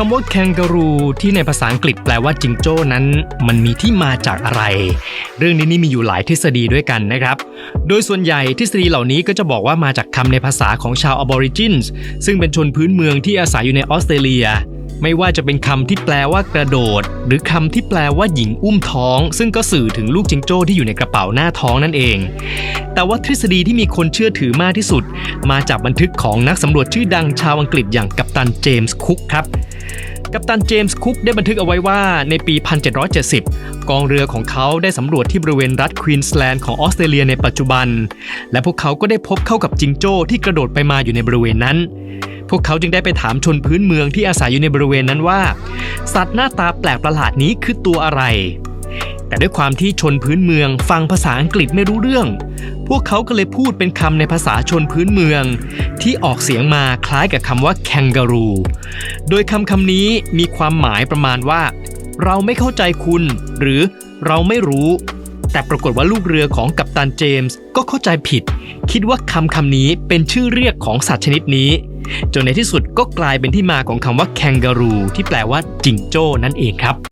คำว่าแคนการูที่ในภาษาอังกฤษแปลว่าจิงโจ้นั้น มันมีที่มาจากอะไร เรื่องนี้นี่มีอยู่หลายทฤษฎีด้วยกันนะครับ โดยส่วนใหญ่ทฤษฎีเหล่านี้ก็จะบอกว่ามาจากคำในภาษาของชาวอบอริจินส์ซึ่งเป็นชนพื้นเมืองที่อาศัยอยู่ในออสเตรเลีย ไม่ว่าจะเป็นคำที่แปลว่ากระโดด หรือคำที่แปลว่าหญิงอุ้มท้อง ซึ่งก็สื่อถึงลูกจิงโจ้ที่อยู่ในกระเป๋าหน้าท้องนั่นเอง แต่ว่าทฤษฎีที่มีคนเชื่อถือมากที่สุด มาจากบันทึกของนักสำรวจชื่อดังชาวอังกฤษอย่างกัปตันเจมส์คุกครับ กัปตันเจมส์คุกได้บันทึกเอาไว้ว่าในปี 1770 กองเรือของเขาได้สำรวจที่บริเวณรัฐควีนสแลนด์ของออสเตรเลียในปัจจุบัน และพวกเขาก็ได้พบเข้ากับจิงโจ้ที่กระโดดไปมาอยู่ในบริเวณนั้น พวกเขาจึงได้ไปถามชนพื้นเมืองที่อาศัยอยู่ในบริเวณนั้นว่า สัตว์หน้าตาแปลกประหลาดนี้คือตัวอะไร แต่ด้วยความที่ชนพื้นเมืองฟังภาษาอังกฤษไม่รู้เรื่อง พวกเขาก็เลยพูดเป็นคำในภาษาชนพื้นเมือง ที่ออกเสียงมาคล้ายกับคำว่าแคนการู โดยคำคำนี้มีความหมายประมาณว่า เราไม่เข้าใจคุณ หรือเราไม่รู้ แต่ปรากฏว่าลูกเรือของกัปตันเจมส์ก็เข้าใจผิด คิดว่าคำคำนี้เป็นชื่อเรียกของสัตว์ชนิดนี้จนในที่สุดก็กลายเป็นที่มาของคำว่าแคนการูที่แปลว่าจิงโจ้นั่นเองครับ